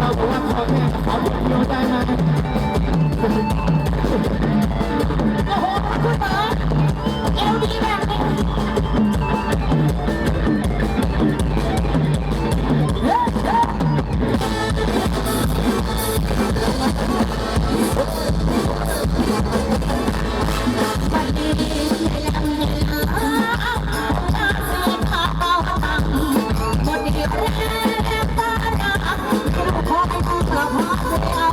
เราบอกว่าขอแค่เอาผลโยนได้ม เอา